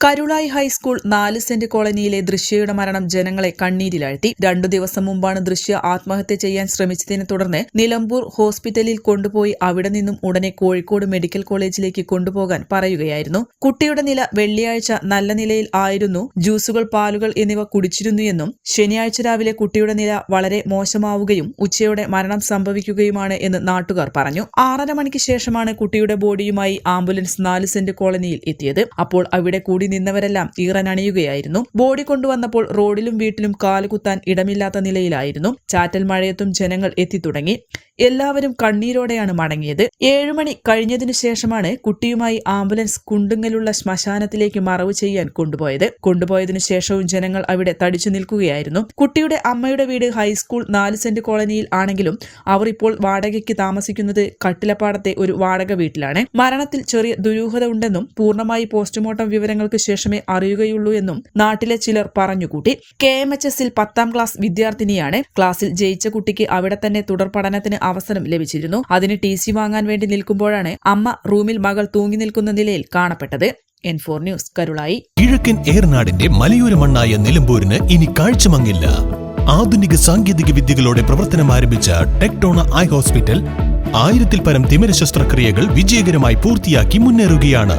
Karulayi high school നാല് cent കോളനിയിലെ ദൃശ്യയുടെ മരണം ജനങ്ങളെ കണ്ണീരിലാഴ്ത്തി. രണ്ടു ദിവസം മുമ്പാണ് ദൃശ്യ ആത്മഹത്യ ചെയ്യാൻ ശ്രമിച്ചതിനെ തുടർന്ന് നിലമ്പൂർ ഹോസ്പിറ്റലിൽ കൊണ്ടുപോയി അവിടെ നിന്നും ഉടനെ കോഴിക്കോട് മെഡിക്കൽ കോളേജിലേക്ക് കൊണ്ടുപോകാൻ പറയുകയായിരുന്നു. കുട്ടിയുടെ നില വെള്ളിയാഴ്ച നല്ല നിലയിൽ ആയിരുന്നു. ജ്യൂസുകൾ പാലുകൾ എന്നിവ കുടിച്ചിരുന്നു എന്നും ശനിയാഴ്ച രാവിലെ കുട്ടിയുടെ നില വളരെ മോശമാവുകയും ഉച്ചയോടെ മരണം സംഭവിക്കുകയുമാണ് എന്ന് നാട്ടുകാർ പറഞ്ഞു. ആറര മണിക്ക് ശേഷമാണ് കുട്ടിയുടെ ബോഡിയുമായി ആംബുലൻസ് നാല് സെന്റ് കോളനിയിൽ എത്തിയത്. അപ്പോൾ അവിടെ കൂടി നിന്നവരെല്ലാം ഈറനണിയുകയായിരുന്നു. ബോഡി കൊണ്ടുവന്നപ്പോൾ റോഡിലും വീട്ടിലും കാലുകുത്താൻ ഇടമില്ലാത്ത നിലയിലായിരുന്നു. ചാറ്റൽ മഴയത്തും ജനങ്ങൾ എത്തിത്തുടങ്ങി. എല്ലാവരും കണ്ണീരോടെയാണ് മടങ്ങിയത്. ഏഴുമണി കഴിഞ്ഞതിനു ശേഷമാണ് കുട്ടിയുമായി ആംബുലൻസ് കുണ്ടുങ്ങലുള്ള ശ്മശാനത്തിലേക്ക് മറവ് ചെയ്യാൻ കൊണ്ടുപോയത്. കൊണ്ടുപോയതിനു ശേഷവും ജനങ്ങൾ അവിടെ തടിച്ചു നിൽക്കുകയായിരുന്നു. കുട്ടിയുടെ അമ്മയുടെ വീട് ഹൈസ്കൂൾ നാല് സെന്റ് കോളനിയിൽ ആണെങ്കിലും അവർ ഇപ്പോൾ വാടകയ്ക്ക് താമസിക്കുന്നത് കട്ടിലപ്പാടത്തെ ഒരു വാടക വീട്ടിലാണ്. മരണത്തിൽ ചെറിയ ദുരൂഹത ഉണ്ടെന്നും പൂർണമായി പോസ്റ്റ്മോർട്ടം വിവരങ്ങൾക്ക് ശേഷമേ അറിയുകയുള്ളൂ എന്നും നാട്ടിലെ ചിലർ പറഞ്ഞുകൂട്ടി. കെ എം എച്ച് എസിൽ പത്താം ക്ലാസ് വിദ്യാർത്ഥിനിയാണ്. ക്ലാസ്സിൽ ജയിച്ച കുട്ടിക്ക് അവിടെ തന്നെ തുടർ പഠനത്തിന് അവസരം ലഭിച്ചിരുന്നു. അതിന് ടി സി വാങ്ങാൻ വേണ്ടി നിൽക്കുമ്പോഴാണ് അമ്മ റൂമിൽ മകൾ തൂങ്ങി നിൽക്കുന്ന നിലയിൽ കാണപ്പെട്ടത്. N four news Karulayi. കിഴക്കൻ ഏർനാടിന്റെ മലയോര മണ്ണായ നിലമ്പൂരിന് ഇനി കാഴ്ചമങ്ങില്ല. ആധുനിക സാങ്കേതിക വിദ്യകളോടെ പ്രവർത്തനം ആരംഭിച്ച ടെക്ടോണ ഐ ഹോസ്പിറ്റൽ ആയിരത്തിൽ പരം തിമിര ശസ്ത്രക്രിയകൾ വിജയകരമായി പൂർത്തിയാക്കി മുന്നേറുകയാണ്.